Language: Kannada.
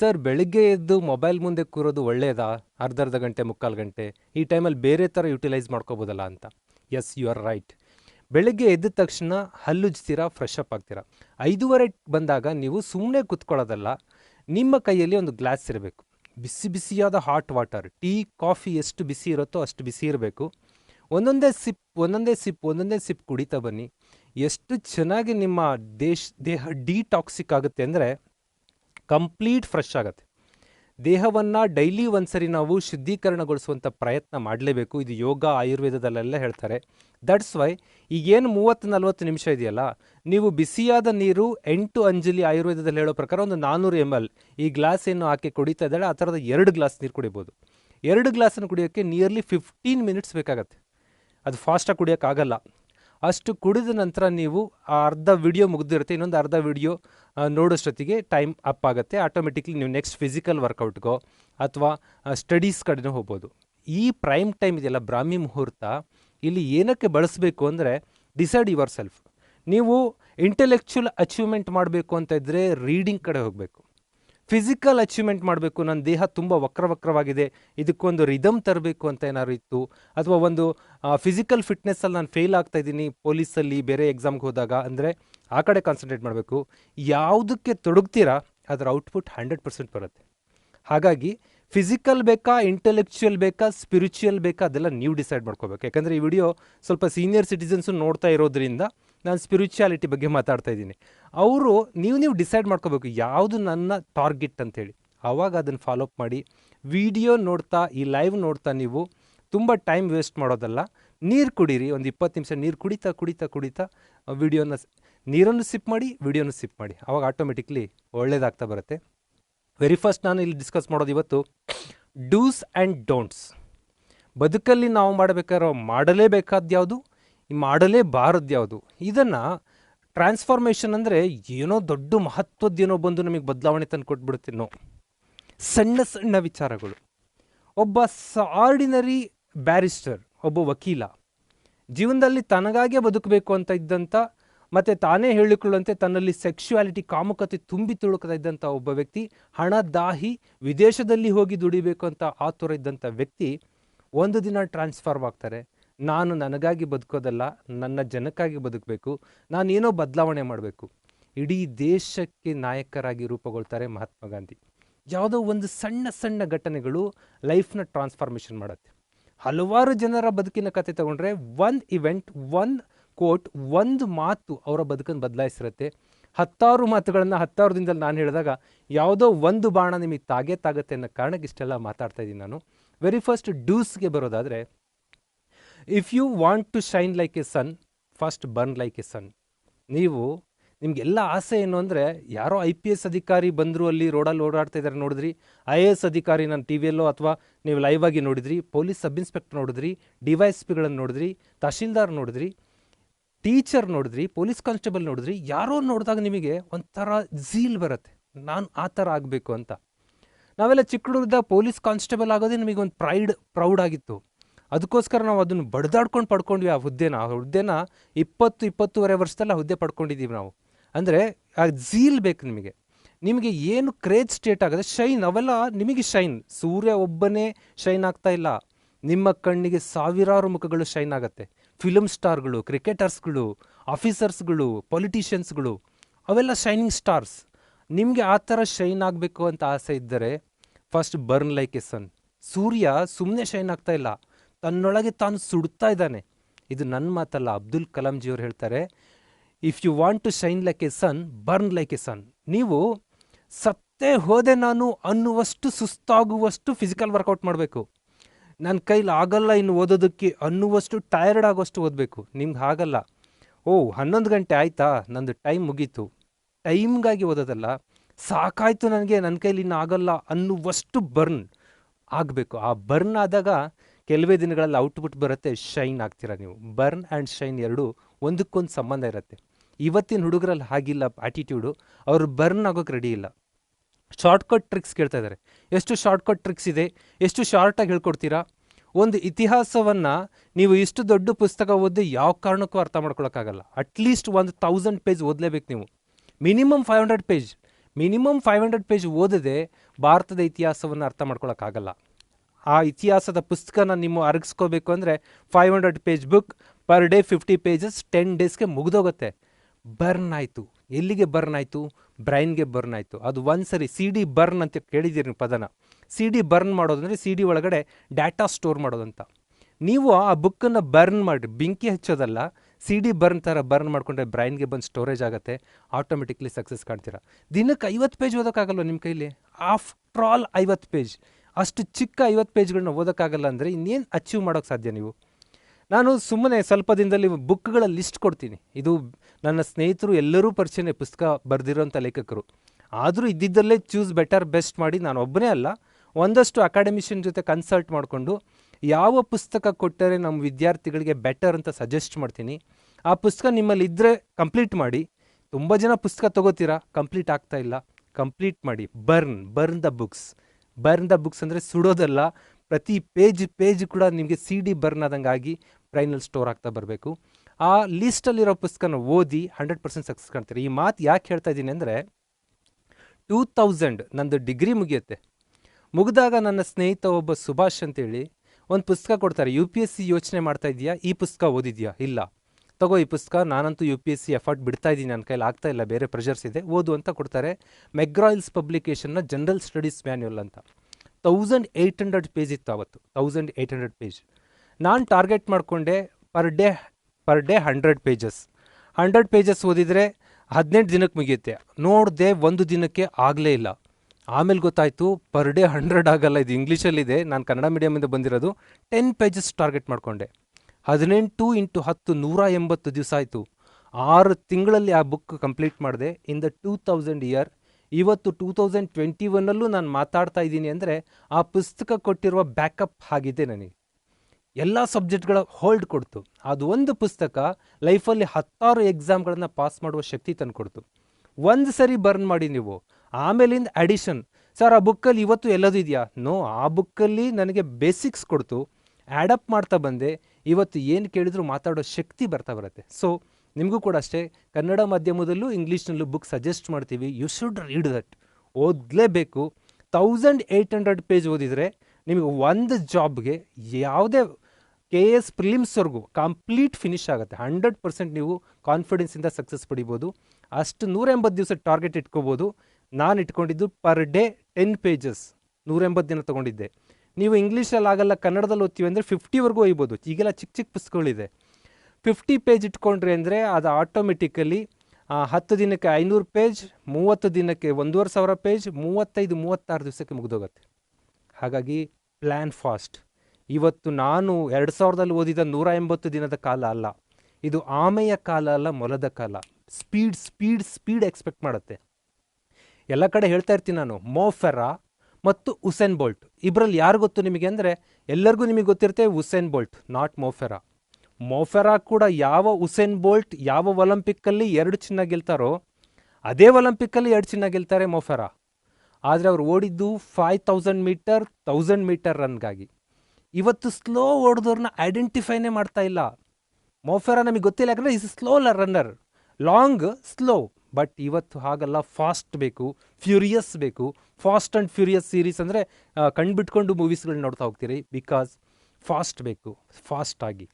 ಸರ್ ಬೆಳಿಗ್ಗೆ ಎದ್ದು ಮೊಬೈಲ್ ಮುಂದೆ ಕೂರೋದು ಒಳ್ಳೆಯದಾ ಅರ್ಧ ಅರ್ಧ ಗಂಟೆ, ಮುಕ್ಕಾಲು ಗಂಟೆ. ಈ ಟೈಮಲ್ಲಿ ಬೇರೆ ಥರ ಯುಟಿಲೈಸ್ ಮಾಡ್ಕೋಬೋದಲ್ಲ ಅಂತ. ಎಸ್ ಯು ಆರ್ ರೈಟ್ ಬೆಳಗ್ಗೆ ಎದ್ದ ತಕ್ಷಣ ಹಲ್ಲುಜ್ತೀರಾ ಫ್ರೆಶ್ ಅಪ್ ಆಗ್ತೀರಾ? ಐದೂವರೆ ಬಂದಾಗ ನೀವು ಸುಮ್ಮನೆ ಕೂತ್ಕೊಳ್ಳೋದಲ್ಲ, ನಿಮ್ಮ ಕೈಯಲ್ಲಿ ಒಂದು ಗ್ಲಾಸ್ ಇರಬೇಕು. ಬಿಸಿ ಬಿಸಿಯಾದ ಹಾಟ್ ವಾಟರ್ ಟೀ ಕಾಫಿ ಎಷ್ಟು ಬಿಸಿ ಇರುತ್ತೋ ಅಷ್ಟು ಬಿಸಿ ಇರಬೇಕು. ಒಂದೊಂದೇ ಸಿಪ್ ಒಂದೊಂದೇ ಸಿಪ್ ಒಂದೊಂದೇ ಸಿಪ್ ಕುಡಿತಾ ಬನ್ನಿ. ಎಷ್ಟು ಚೆನ್ನಾಗಿ ನಿಮ್ಮ ದೇಶ, ದೇಹ ಡಿಟಾಕ್ಸಿಕ್ ಆಗುತ್ತೆ ಅಂದರೆ ಕಂಪ್ಲೀಟ್ ಫ್ರೆಶ್ ಆಗುತ್ತೆ. ದೇಹವನ್ನು ಡೈಲಿ ಒಂದ್ಸರಿ ನಾವು ಶುದ್ಧೀಕರಣಗೊಳಿಸುವಂಥ ಪ್ರಯತ್ನ ಮಾಡಲೇಬೇಕು. ಇದು ಯೋಗ, ಆಯುರ್ವೇದದಲ್ಲೆಲ್ಲ ಹೇಳ್ತಾರೆ. ದಟ್ಸ್ ವೈ ಈಗೇನು ಮೂವತ್ತು, ನಲ್ವತ್ತು ನಿಮಿಷ ಇದೆಯಲ್ಲ, ನೀವು ಬಿಸಿಯಾದ ನೀರು ಎಂಟು ಅಂಜಲಿ ಆಯುರ್ವೇದದಲ್ಲಿ ಹೇಳೋ ಪ್ರಕಾರ ಒಂದು ನಾನ್ನೂರು ಎಂ ಎಲ್ ಈ ಗ್ಲಾಸ್ ಏನು ಹಾಕಿ ಕುಡಿತಾ ಇದ್ದಾಳೆ, ಆ ಥರದ ಎರಡು ಗ್ಲಾಸ್ ನೀರು ಕುಡಿಬೋದು. ಎರಡು ಗ್ಲಾಸನ್ನು ಕುಡಿಯೋಕ್ಕೆ ನಿಯರ್ಲಿ ಫಿಫ್ಟೀನ್ ಮಿನಿಟ್ಸ್ ಬೇಕಾಗತ್ತೆ. ಅದು ಫಾಸ್ಟಾಗಿ ಕುಡಿಯೋಕ್ಕಾಗಲ್ಲ. ಅಷ್ಟು ಕುಡಿದ ನಂತರ ನೀವು ಆ ಅರ್ಧ ವಿಡಿಯೋ ಮುಗಿದಿರುತ್ತೆ, ಇನ್ನೊಂದು ಅರ್ಧ ವಿಡಿಯೋ ನೋಡೋಷ್ಟೊತ್ತಿಗೆ ಟೈಮ್ ಅಪ್ ಆಗುತ್ತೆ. ಆಟೋಮೆಟಿಕ್ಲಿ ನೀವು ನೆಕ್ಸ್ಟ್ ಫಿಸಿಕಲ್ ವರ್ಕೌಟ್ಗೋ ಅಥವಾ ಸ್ಟಡೀಸ್ ಕಡೆನೂ ಹೋಗ್ಬೋದು. ಈ ಪ್ರೈಮ್ ಟೈಮ್ ಇದೆಯಲ್ಲ, ಬ್ರಾಹ್ಮಿ ಮುಹೂರ್ತ, ಇಲ್ಲಿ ಏನಕ್ಕೆ ಬಳಸಬೇಕು ಅಂದರೆ ಡಿಸೈಡ್ ಯುವರ್ ಸೆಲ್ಫ್ ನೀವು ಇಂಟೆಲೆಕ್ಚುಯಲ್ ಅಚೀವ್ಮೆಂಟ್ ಮಾಡಬೇಕು ಅಂತ ಇದ್ದರೆ ರೀಡಿಂಗ್ ಕಡೆ ಹೋಗಬೇಕು. ಫಿಸಿಕಲ್ ಅಚೀವ್ಮೆಂಟ್ ಮಾಡಬೇಕು. ನನ್ನ ದೇಹ ತುಂಬ ವಕ್ರವಕ್ರವಾಗಿದೆ. ಇದಕ್ಕೊಂದು ರಿದಮ್ ತರಬೇಕು ಅಂತ ಏನಾದ್ರು ಇತ್ತು? ಅಥವಾ ಒಂದು ಫಿಸಿಕಲ್ ಫಿಟ್ನೆಸ್ಸಲ್ಲಿ ನಾನು ಫೇಲ್ ಆಗ್ತಾ ಇದ್ದೀನಿ ಪೊಲೀಸಲ್ಲಿ ಬೇರೆ ಎಕ್ಸಾಮ್ಗೆ ಹೋದಾಗ ಅಂದರೆ ಆ ಕಡೆ ಕಾನ್ಸಂಟ್ರೇಟ್ ಮಾಡಬೇಕು. ಯಾವುದಕ್ಕೆ ತೊಡಗ್ತೀರಾ, ಅದರ ಔಟ್ಪುಟ್ ಹಂಡ್ರೆಡ್ ಪರ್ಸೆಂಟ್ ಬರುತ್ತೆ. ಹಾಗಾಗಿ ಫಿಸಿಕಲ್ ಬೇಕಾ ಇಂಟೆಲೆಕ್ಚುಯಲ್ ಬೇಕಾ ಸ್ಪಿರಿಚುಯಲ್ ಬೇಕಾ, ಅದೆಲ್ಲ ನೀವು ಡಿಸೈಡ್ ಮಾಡ್ಕೋಬೇಕು. ಯಾಕಂದರೆ ಈ ವಿಡಿಯೋ ಸ್ವಲ್ಪ ಸೀನಿಯರ್ ಸಿಟಿಸನ್ಸು ನೋಡ್ತಾ ಇರೋದ್ರಿಂದ ನಾನು ಸ್ಪಿರಿಚುಯಾಲಿಟಿ ಬಗ್ಗೆ ಮಾತಾಡ್ತಾ ಇದ್ದೀನಿ. ಅವರು ನೀವು ನೀವು ಡಿಸೈಡ್ ಮಾಡ್ಕೋಬೇಕು ಯಾವುದು ನನ್ನ ಟಾರ್ಗೆಟ್ ಅಂತೇಳಿ ಆವಾಗ ಅದನ್ನು ಫಾಲೋಅಪ್ ಮಾಡಿ ವಿಡಿಯೋ ನೋಡ್ತಾ, ಈ ಲೈವ್ ನೋಡ್ತಾ ನೀವು ತುಂಬ ಟೈಮ್ ವೇಸ್ಟ್ ಮಾಡೋದಲ್ಲ. ನೀರು ಕುಡೀರಿ, ಒಂದು ಇಪ್ಪತ್ತು ನಿಮಿಷ ನೀರು ಕುಡಿತಾ ಕುಡಿತಾ ಕುಡಿತಾ ವಿಡಿಯೋನ ನೀರನ್ನು ಸಿಪ್ ಮಾಡಿ ವಿಡಿಯೋನು ಸಿಪ್ ಮಾಡಿ. ಆವಾಗ ಆಟೋಮೆಟಿಕ್ಲಿ ಒಳ್ಳೇದಾಗ್ತಾ ಬರುತ್ತೆ. ವೆರಿ ಫಸ್ಟ್ ನಾನು ಇಲ್ಲಿ ಡಿಸ್ಕಸ್ ಮಾಡೋದು ಇವತ್ತು ಡೂಸ್ ಆ್ಯಂಡ್ ಡೋಂಟ್ಸ್ ಬದುಕಲ್ಲಿ ನಾವು ಮಾಡಬೇಕಾದ್ರೆ ಮಾಡಲೇಬೇಕಾದ ಯಾವುದು? ಮಾಡಲೇಬಾರದು ಯಾವುದು? ಇದನ್ನು ಟ್ರಾನ್ಸ್ಫಾರ್ಮೇಷನ್ ಅಂದರೆ ಏನೋ ದೊಡ್ಡ ಮಹತ್ವದ್ದೇನೋ ಬಂದು ನಮಗೆ ಬದಲಾವಣೆ ತಂದು ಕೊಟ್ಬಿಡುತ್ತೆ ನೋ ಸಣ್ಣ ಸಣ್ಣ ವಿಚಾರಗಳು. ಒಬ್ಬ ಆರ್ಡಿನರಿ ಬ್ಯಾರಿಸ್ಟರ್ ಒಬ್ಬ ವಕೀಲ ಜೀವನದಲ್ಲಿ ತನಗಾಗೆ ಬದುಕಬೇಕು ಅಂತ ಇದ್ದಂಥ ಮತ್ತು ತಾನೇ ಹೇಳಿಕೊಳ್ಳುವಂತೆ ತನ್ನಲ್ಲಿ ಸೆಕ್ಶುಯಾಲಿಟಿ ಕಾಮುಕತೆ ತುಂಬಿ ತುಳುಕ್ತಾ ಇದ್ದಂಥ ಒಬ್ಬ ವ್ಯಕ್ತಿ, ಹಣ ದಾಹಿ ವಿದೇಶದಲ್ಲಿ ಹೋಗಿ ದುಡಿಬೇಕು ಅಂತ ಆತುರ ಇದ್ದಂಥ ವ್ಯಕ್ತಿ ಒಂದು ದಿನ ಟ್ರಾನ್ಸ್ಫಾರ್ಮ್ ಆಗ್ತಾರೆ. ನಾನು ನನಗಾಗಿ ಬದುಕೋದಲ್ಲ, ನನ್ನ ಜನಕ್ಕಾಗಿ ಬದುಕಬೇಕು, ನಾನೇನೋ ಬದಲಾವಣೆ ಮಾಡಬೇಕು. ಇಡೀ ದೇಶಕ್ಕೆ ನಾಯಕರಾಗಿ ರೂಪುಗೊಳ್ತಾರೆ ಮಹಾತ್ಮ ಗಾಂಧಿ. ಯಾವುದೋ ಒಂದು ಸಣ್ಣ ಸಣ್ಣ ಘಟನೆಗಳು ಲೈಫ್ನ ಟ್ರಾನ್ಸ್ಫಾರ್ಮೇಷನ್ ಮಾಡುತ್ತೆ. ಹಲವಾರು ಜನರ ಬದುಕಿನ ಕತೆ ತಗೊಂಡ್ರೆ ಒಂದು ಇವೆಂಟ್, ಒಂದು ಕೋಟ್, ಒಂದು ಮಾತು ಅವರ ಬದುಕನ್ನು ಬದಲಾಯಿಸಿರುತ್ತೆ. ಹತ್ತಾರು ಮಾತುಗಳನ್ನು ಹತ್ತಾರು ದಿನದಲ್ಲಿ ನಾನು ಹೇಳಿದಾಗ ಯಾವುದೋ ಒಂದು ಬಾಣ ನಿಮಗೆ ತಾಗೇ ತಾಗತ್ತೆ ಅನ್ನೋ ಕಾರಣಕ್ಕೆ ಇಷ್ಟೆಲ್ಲ ಮಾತಾಡ್ತಾ ಇದ್ದೀನಿ ನಾನು. ವೆರಿ ಫಸ್ಟ್ ಡ್ಯೂಸ್ಗೆ ಬರೋದಾದರೆ if you want to shine like a sun first burn like a sun ನೀವು ನಿಮಗೆಲ್ಲ ಆಸೆ ಏನು ಅಂದರೆ, ಯಾರೋ ಐ ಪಿ ಎಸ್ ಅಧಿಕಾರಿ ಬಂದರು ಅಲ್ಲಿ ರೋಡಲ್ಲಿ ಓಡಾಡ್ತಾ ಇದ್ದಾರೆ ನೋಡಿದ್ರಿ ಐ ಎ ಎಸ್ ಅಧಿಕಾರಿ ನಾನು ಟಿ ವಿಯಲ್ಲೋ ಅಥವಾ ನೀವು ಲೈವ್ ಆಗಿ ನೋಡಿದ್ರಿ ಪೊಲೀಸ್ ಸಬ್ ಇನ್ಸ್ಪೆಕ್ಟರ್ ನೋಡಿದ್ರಿ ಡಿ ವೈ ಎಸ್ ಪಿಗಳನ್ನು ನೋಡಿದ್ರಿ, ತಹಶೀಲ್ದಾರ್ ನೋಡಿದ್ರಿ ಟೀಚರ್ ನೋಡಿದ್ರಿ ಪೊಲೀಸ್ ಕಾನ್ಸ್ಟೇಬಲ್ ನೋಡಿದ್ರಿ, ಯಾರೋ ನೋಡಿದಾಗ ನಿಮಗೆ ಒಂಥರ ಝೀಲ್ ಬರುತ್ತೆ. ನಾನು ಆ ಥರ ಆಗಬೇಕು ಅಂತ. ನಾವೆಲ್ಲ ಚಿಕ್ಕ ಹುಡುಗದಾಗ ಪೊಲೀಸ್ ಕಾನ್ಸ್ಟೇಬಲ್ ಆಗೋದೇ ನಮಗೆ ಒಂದು ಪ್ರೈಡ್ ಪ್ರೌಡ್ ಆಗಿತ್ತು. ಅದಕ್ಕೋಸ್ಕರ ನಾವು ಅದನ್ನು ಬಡ್ದಾಡ್ಕೊಂಡು ಪಡ್ಕೊಂಡ್ವಿ ಆ ಹುದ್ದೆನ. ಆ ಹುದ್ದೆನ ಇಪ್ಪತ್ತು, ಇಪ್ಪತ್ತೂವರೆ ವರ್ಷದಲ್ಲಿ ಆ ಹುದ್ದೆ ಪಡ್ಕೊಂಡಿದ್ದೀವಿ ನಾವು. ಅಂದರೆ ಆ ಝೀಲ್ ಬೇಕು ನಿಮಗೆ. ನಿಮಗೆ ಏನು ಕ್ರೇಜ್ ಸ್ಟೇಟ್ ಆಗುತ್ತೆ? ಶೈನ್, ಅವೆಲ್ಲ ನಿಮಗೆ ಶೈನ್. ಸೂರ್ಯ ಒಬ್ಬನೇ ಶೈನ್ ಆಗ್ತಾ ಇಲ್ಲ. ನಿಮ್ಮ ಕಣ್ಣಿಗೆ ಸಾವಿರಾರು ಮುಖಗಳು ಶೈನ್ ಆಗುತ್ತೆ. ಫಿಲಮ್ ಸ್ಟಾರ್ಗಳು, ಕ್ರಿಕೆಟರ್ಸ್ಗಳು, ಆಫೀಸರ್ಸ್ಗಳು, ಪೊಲಿಟಿಷಿಯನ್ಸ್ಗಳು, ಅವೆಲ್ಲ ಶೈನಿಂಗ್ ಸ್ಟಾರ್ಸ್. ನಿಮಗೆ ಆ ಥರ ಶೈನ್ ಆಗಬೇಕು ಅಂತ ಆಸೆ ಇದ್ದರೆ, first burn like a sun. ಸೂರ್ಯ ಸುಮ್ಮನೆ ಶೈನ್ ಆಗ್ತಾ ಇಲ್ಲ. ತನ್ನೊಳಗೆ ತಾನು ಸುಡ್ತಾ ಇದ್ದಾನೆ. ಇದು ನನ್ನ ಮಾತಲ್ಲ, ಅಬ್ದುಲ್ ಕಲಾಂ ಜಿಯವ್ರು ಹೇಳ್ತಾರೆ if you want to shine like a sun burn like a sun ನೀವು ಸತ್ತೇ ಹೋದೆ ನಾನು ಅನ್ನುವಷ್ಟು ಸುಸ್ತಾಗುವಷ್ಟು ಫಿಸಿಕಲ್ ವರ್ಕೌಟ್ ಮಾಡಬೇಕು. ನನ್ನ ಕೈಲಿ ಆಗಲ್ಲ ಇನ್ನು ಓದೋದಕ್ಕೆ ಅನ್ನುವಷ್ಟು ಟಯರ್ಡ್ ಆಗೋಷ್ಟು ಓದಬೇಕು. ನಿಮ್ಗೆ ಆಗಲ್ಲ ಓ, ಹನ್ನೊಂದು ಗಂಟೆ ಆಯಿತಾ? ನಂದು ಟೈಮ್ ಮುಗೀತು. ಟೈಮ್ಗಾಗಿ ಓದೋದಲ್ಲ. ಸಾಕಾಯಿತು ನನಗೆ ನನ್ನ ಕೈಲಿ ಇನ್ನು ಆಗಲ್ಲ ಅನ್ನುವಷ್ಟು ಬರ್ನ್ ಆಗಬೇಕು. ಆ ಬರ್ನ್ ಆದಾಗ ಕೆಲವೇ ದಿನಗಳಲ್ಲಿ ಔಟ್ಪುಟ್ ಬರುತ್ತೆ ಶೈನ್ ಆಗ್ತೀರಾ ನೀವು. ಬರ್ನ್ ಆ್ಯಂಡ್ ಶೈನ್ ಎರಡು ಒಂದಕ್ಕೊಂದು ಸಂಬಂಧ ಇರುತ್ತೆ. ಇವತ್ತಿನ ಹುಡುಗರಲ್ಲಿ ಹಾಗಿಲ್ಲ ಆ್ಯಟಿಟ್ಯೂಡು ಅವರು ಬರ್ನ್ ಆಗೋಕ್ಕೆ ರೆಡಿ ಇಲ್ಲ. ಶಾರ್ಟ್ಕಟ್ ಟ್ರಿಕ್ಸ್ ಕೇಳ್ತಾ ಇದ್ದಾರೆ ಎಷ್ಟು ಶಾರ್ಟ್ಕಟ್ ಟ್ರಿಕ್ಸ್ ಇದೆ? ಎಷ್ಟು ಶಾರ್ಟಾಗಿ ಹೇಳ್ಕೊಡ್ತೀರಾ? ಒಂದು ಇತಿಹಾಸವನ್ನು ನೀವು ಇಷ್ಟು ದೊಡ್ಡ ಪುಸ್ತಕ ಓದಿ ಯಾವ ಕಾರಣಕ್ಕೂ ಅರ್ಥ ಮಾಡ್ಕೊಳಕ್ಕಾಗಲ್ಲ. ಅಟ್ಲೀಸ್ಟ್ ಒಂದು ತೌಸಂಡ್ ಪೇಜ್ ಓದಲೇಬೇಕು ನೀವು. Minimum five hundred page minimum five hundred page ಓದದೆ ಭಾರತದ ಇತಿಹಾಸವನ್ನು ಅರ್ಥ ಮಾಡ್ಕೊಳಕ್ಕಾಗಲ್ಲ. ಆ ಇತಿಹಾಸದ ಪುಸ್ತಕನ ನಿಮ್ಮ ಅರಗಿಸ್ಕೋಬೇಕು ಅಂದರೆ five hundred page book per day fifty pages ten ಡೇಸ್ಗೆ ಮುಗಿದೋಗುತ್ತೆ. ಬರ್ನ್ ಆಯಿತು. ಎಲ್ಲಿಗೆ ಬರ್ನ್ ಆಯಿತು? ಬ್ರೈನ್ಗೆ ಬರ್ನ್ ಆಯಿತು. ಅದು ಒಂದು ಸರಿ ಸಿ ಡಿ ಬರ್ನ್ ಅಂತ ಕೇಳಿದ್ದೀರಿ ನೀವು ಪದನ. ಸಿ ಡಿ ಬರ್ನ್ ಮಾಡೋದಂದರೆ ಸಿ ಡಿ ಒಳಗಡೆ ಡಾಟಾ ಸ್ಟೋರ್ ಮಾಡೋದಂತ. ನೀವು ಆ ಬುಕ್ಕನ್ನು ಬರ್ನ್ ಮಾಡಿ, ಬೆಂಕಿ ಹಚ್ಚೋದಲ್ಲ ಸಿ ಡಿ ಬರ್ನ್ ಥರ ಬರ್ನ್ ಮಾಡಿಕೊಂಡ್ರೆ ಬ್ರೈನ್ಗೆ ಬಂದು ಸ್ಟೋರೇಜ್ ಆಗುತ್ತೆ ಆಟೋಮೆಟಿಕ್ಲಿ ಸಕ್ಸಸ್ ಕಾಣ್ತೀರಾ. ದಿನಕ್ಕೆ ಐವತ್ತು ಪೇಜ್ ಓದೋಕ್ಕಾಗಲ್ವ ನಿಮ್ಮ ಕೈಲಿ? ಆಫ್ಟರ್ ಆಲ್ ಐವತ್ತು ಪೇಜ್ ಅಷ್ಟು ಚಿಕ್ಕ ಐವತ್ತು ಪೇಜ್ಗಳನ್ನ ಓದೋಕ್ಕಾಗಲ್ಲ ಅಂದರೆ ಇನ್ನೇನು ಅಚೀವ್ ಮಾಡೋಕ್ಕೆ ಸಾಧ್ಯ ನೀವು? ನಾನು ಸುಮ್ಮನೆ ಸ್ವಲ್ಪ ದಿನದಲ್ಲಿ ಬುಕ್ಗಳ ಲಿಸ್ಟ್ ಕೊಡ್ತೀನಿ. ಇದು ನನ್ನ ಸ್ನೇಹಿತರು ಎಲ್ಲರೂ ಪರಿಚಯನೇ ಪುಸ್ತಕ ಬರೆದಿರೋಂಥ ಲೇಖಕರು. ಆದರೂ ಇದ್ದಿದ್ದಲ್ಲೇ ಚೂಸ್ ಬೆಟರ್ ಬೆಸ್ಟ್ ಮಾಡಿ ನಾನು ಒಬ್ಬನೇ ಅಲ್ಲ. ಒಂದಷ್ಟು ಅಕಾಡೆಮಿಷಿಯನ್ ಜೊತೆ ಕನ್ಸಲ್ಟ್ ಮಾಡಿಕೊಂಡು ಯಾವ ಪುಸ್ತಕ ಕೊಟ್ಟರೆ ನಮ್ಮ ವಿದ್ಯಾರ್ಥಿಗಳಿಗೆ ಬೆಟರ್ ಅಂತ ಸಜೆಸ್ಟ್ ಮಾಡ್ತೀನಿ. ಆ ಪುಸ್ತಕ ನಿಮ್ಮಲ್ಲಿ ಇದ್ದರೆ ಕಂಪ್ಲೀಟ್ ಮಾಡಿ. ತುಂಬ ಜನ ಪುಸ್ತಕ ತಗೋತೀರಾ? ಕಂಪ್ಲೀಟ್ ಆಗ್ತಾ ಇಲ್ಲ. ಕಂಪ್ಲೀಟ್ ಮಾಡಿ. Burn burn the books burn the books ಅಂದರೆ ಸುಡೋದಲ್ಲ, ಪ್ರತಿ ಪೇಜ್ ಪೇಜ್ ಕೂಡ ನಿಮಗೆ ಸಿ ಡಿ ಬರ್ನ್ ಆದಂಗಾಗಿ ಬ್ರೈನಲ್ಲಿ ಸ್ಟೋರ್ ಆಗ್ತಾ ಬರಬೇಕು. ಆ ಲೀಸ್ಟಲ್ಲಿರೋ ಪುಸ್ತಕನ ಓದಿ ಹಂಡ್ರೆಡ್ ಪರ್ಸೆಂಟ್ ಸಕ್ಸಸ್ ಕಾಣ್ತೀರಿ. ಈ ಮಾತು ಯಾಕೆ ಹೇಳ್ತಾ ಇದ್ದೀನಿ ಅಂದರೆ ಟೂ ತೌಸಂಡ್ ನಂದು ಡಿಗ್ರಿ ಮುಗಿಯುತ್ತೆ. ಮುಗಿದಾಗ ನನ್ನ ಸ್ನೇಹಿತ ಒಬ್ಬ ಸುಭಾಷ್ ಅಂತೇಳಿ, ಒಂದು ಪುಸ್ತಕ ಕೊಡ್ತಾರೆ. ಯು ಪಿ ಎಸ್ ಸಿ ಯೋಚನೆ ಮಾಡ್ತಾ ಇದೆಯಾ ಈ ಪುಸ್ತಕ ಓದಿದ್ಯಾ ಇಲ್ಲ. ತಗೋ ಈ ಪುಸ್ತಕ, ನಾನಂತೂ U P S C effort ಬಿಡ್ತಾ ಇದ್ದೀನಿ, ನನ್ನ ಕೈಲಿ ಆಗ್ತಾ ಇಲ್ಲ, ಬೇರೆ ಪ್ರೆಷರ್ಸ್ ಇದೆ, ಓದು ಅಂತ ಕೊಡ್ತಾರೆ. ಮೆಗ್ರಾಯಿಲ್ಸ್ ಪಬ್ಲಿಕೇಶನ್ನ ಜನರಲ್ ಸ್ಟಡೀಸ್ ಮ್ಯಾನ್ಯುಯಲ್ ಅಂತ. ತೌಸಂಡ್ ಏಯ್ಟ್ ಹಂಡ್ರೆಡ್ ಪೇಜ್ ಇತ್ತು ಅವತ್ತು ತೌಸಂಡ್ ಏಯ್ಟ್ ಹಂಡ್ರೆಡ್ ಪೇಜ್ ನಾನು ಟಾರ್ಗೆಟ್ ಮಾಡಿಕೊಂಡೆ per day per day hundred pages hundred pages ಓದಿದರೆ ಹದಿನೆಂಟು ದಿನಕ್ಕೆ ಮುಗಿಯುತ್ತೆ. ನೋಡಿದೆ ಒಂದು ದಿನಕ್ಕೆ ಆಗಲೇ ಇಲ್ಲ. ಆಮೇಲೆ ಗೊತ್ತಾಯಿತು ಪರ್ ಡೇ ಹಂಡ್ರೆಡ್ ಆಗಲ್ಲ, ಇದು ಇಂಗ್ಲೀಷಲ್ಲಿದೆ ನಾನು ಕನ್ನಡ ಮೀಡಿಯಮಿಂದ ಬಂದಿರೋದು. ಟೆನ್ ಪೇಜಸ್ ಟಾರ್ಗೆಟ್ ಮಾಡಿಕೊಂಡೆ. ಹದಿನೆಂಟು ಇಂಟು ಹತ್ತು ನೂರ ಎಂಬತ್ತು ದಿವಸ ಆಯಿತು. ಆರು ತಿಂಗಳಲ್ಲಿ ಆ ಬುಕ್ ಕಂಪ್ಲೀಟ್ ಮಾಡಿದೆ. In the two thousand year ಇವತ್ತು ಟೂ ತೌಸಂಡ್ ಟ್ವೆಂಟಿ ಒನ್ನಲ್ಲೂ ನಾನು ಮಾತಾಡ್ತಾ ಇದ್ದೀನಿ ಅಂದರೆ ಆ ಪುಸ್ತಕ ಕೊಟ್ಟಿರುವ ಬ್ಯಾಕಪ್ ಆಗಿದೆ ನನಗೆ. ಎಲ್ಲ ಸಬ್ಜೆಕ್ಟ್ಗಳ ಹೋಲ್ಡ್ ಕೊಡ್ತು. ಅದು ಒಂದು ಪುಸ್ತಕ ಲೈಫಲ್ಲಿ ಹತ್ತಾರು ಎಕ್ಸಾಮ್ಗಳನ್ನು ಪಾಸ್ ಮಾಡುವ ಶಕ್ತಿ ತಂದುಕೊಡ್ತು ಒಂದು ಸರಿ ಬರ್ನ್ ಮಾಡಿ ನೀವು. ಆಮೇಲಿಂದ ಅಡಿಷನ್ ಸರ್, ಆ ಬುಕ್ಕಲ್ಲಿ ಇವತ್ತು ಎಲ್ಲದು ಇದೆಯಾ? ನೋ ಆ ಬುಕ್ಕಲ್ಲಿ ನನಗೆ ಬೇಸಿಕ್ಸ್ ಕೊಡ್ತು. ಆ್ಯಡಪ್ ಮಾಡ್ತಾ ಬಂದೆ. ಇವತ್ತು ಏನು ಕೇಳಿದರೂ ಮಾತಾಡೋ ಶಕ್ತಿ ಬರ್ತಾ ಬರುತ್ತೆ. ಸೊ ನಿಮಗೂ ಕೂಡ ಅಷ್ಟೇ, ಕನ್ನಡ ಮಾಧ್ಯಮದಲ್ಲೂ ಇಂಗ್ಲೀಷ್ನಲ್ಲೂ ಬುಕ್ ಸಜೆಸ್ಟ್ ಮಾಡ್ತೀವಿ. ಯು ಶುಡ್ ರೀಡ್ ದಟ್ ಓದಲೇಬೇಕು. ತೌಸಂಡ್ ಏಯ್ಟ್ ಹಂಡ್ರೆಡ್ ಪೇಜ್ ಓದಿದರೆ ನಿಮಗೆ ಒಂದು ಜಾಬ್ಗೆ ಯಾವುದೇ ಕೆ ಎಸ್ ಪ್ರಿಲಿಮ್ಸ್ವರೆಗೂ ಕಂಪ್ಲೀಟ್ ಫಿನಿಶ್ ಆಗುತ್ತೆ. ಹಂಡ್ರೆಡ್ ಪರ್ಸೆಂಟ್ ನೀವು ಕಾನ್ಫಿಡೆನ್ಸಿಂದ ಸಕ್ಸಸ್ ಪಡಿಬೋದು. ಅಷ್ಟು ನೂರ ಎಂಬತ್ತು ದಿವಸ ಟಾರ್ಗೆಟ್ ಇಟ್ಕೋಬೋದು. ನಾನು ಇಟ್ಕೊಂಡಿದ್ದು ಪರ್ ಡೇ ಟೆನ್ ಪೇಜಸ್ ನೂರ ಎಂಬತ್ತು ದಿನ ತೊಗೊಂಡಿದ್ದೆ. ನೀವು ಇಂಗ್ಲೀಷಲ್ಲಿ ಆಗಲ್ಲ ಕನ್ನಡದಲ್ಲಿ ಓದ್ತೀವಿ ಅಂದರೆ ಫಿಫ್ಟಿವರೆಗೂ ಒಯ್ಬೋದು ಈಗೆಲ್ಲ ಚಿಕ್ಕ ಚಿಕ್ಕ ಪುಸ್ತಕಗಳಿದೆ. ಫಿಫ್ಟಿ ಪೇಜ್ ಇಟ್ಕೊಂಡ್ರಿ ಅಂದರೆ ಅದು ಆಟೋಮೆಟಿಕಲಿ ಹತ್ತು ದಿನಕ್ಕೆ ಐನೂರು ಪೇಜ್ ಮೂವತ್ತು ದಿನಕ್ಕೆ ಒಂದೂವರೆ ಸಾವಿರ ಪೇಜ್ ಮೂವತ್ತೈದು, ಮೂವತ್ತಾರು ದಿವಸಕ್ಕೆ ಮುಗಿದೋಗುತ್ತೆ. ಹಾಗಾಗಿ ಪ್ಲ್ಯಾನ್ ಫಾಸ್ಟ್ ಇವತ್ತು ನಾನು ಎರಡು ಸಾವಿರದಲ್ಲಿ ಓದಿದ ನೂರ ಎಂಬತ್ತು ದಿನದ ಕಾಲ ಅಲ್ಲ. ಇದು ಆಮೆಯ ಕಾಲ ಅಲ್ಲ, ಮೊಲದ ಕಾಲ. ಸ್ಪೀಡ್ ಸ್ಪೀಡ್ ಸ್ಪೀಡ್ ಎಕ್ಸ್ಪೆಕ್ಟ್ ಮಾಡುತ್ತೆ. ಎಲ್ಲ ಕಡೆ ಹೇಳ್ತಾ ಇರ್ತೀನಿ ನಾನು. ಮೋಫೆರಾ ಮತ್ತು ಹುಸೇನ್ ಬೋಲ್ಟ್. ಇಬ್ಬರಲ್ಲಿ ಯಾರು ಗೊತ್ತು ನಿಮಗೆ ಅಂದರೆ, ಎಲ್ಲರಿಗೂ ನಿಮಗೆ ಗೊತ್ತಿರುತ್ತೆ Usain Bolt, not Mo Farah. Mo Farah ಕೂಡ ಯಾವ ಉಸೇನ್ ಬೋಲ್ಟ್, ಯಾವ ಒಲಂಪಿಕ್ಕಲ್ಲಿ ಎರಡು ಚಿನ್ನ ಗೆಲ್ತಾರೋ, ಅದೇ ಒಲಿಂಪಿಕ್ಕಲ್ಲಿ ಎರಡು ಚಿನ್ನ ಗೆಲ್ತಾರೆ ಮೋಫೆರಾ. ಆದರೆ ಅವ್ರು ಓಡಿದ್ದು five thousand meter thousand meter ರನ್ಗಾಗಿ ಇವತ್ತು ಸ್ಲೋ ಓಡಿದವ್ರನ್ನ ಐಡೆಂಟಿಫೈನೇ ಮಾಡ್ತಾ ಇಲ್ಲ. ಮೋಫೆರಾ ನಮಗೆ ಗೊತ್ತಿಲ್ಲ ಯಾಕಂದರೆ is slow runner long slow but ಇವತ್ತು ಹಾಗಲ್ಲ ಫಾಸ್ಟ್ ಬೇಕು ಫ್ಯೂರಿಯಸ್ ಬೇಕು. ಫಾಸ್ಟ್ ಆ್ಯಂಡ್ ಫ್ಯೂರಿಯಸ್ ಸೀರೀಸ್ ಅಂದರೆ ಕಣ್ಬಿಟ್ಕೊಂಡು ಮೂವೀಸ್ಗಳನ್ನ ನೋಡ್ತಾ ಹೋಗ್ತೀರಿ ಬಿಕಾಸ್ ಫಾಸ್ಟ್ ಬೇಕು ಫಾಸ್ಟ್ ಆಗಿ.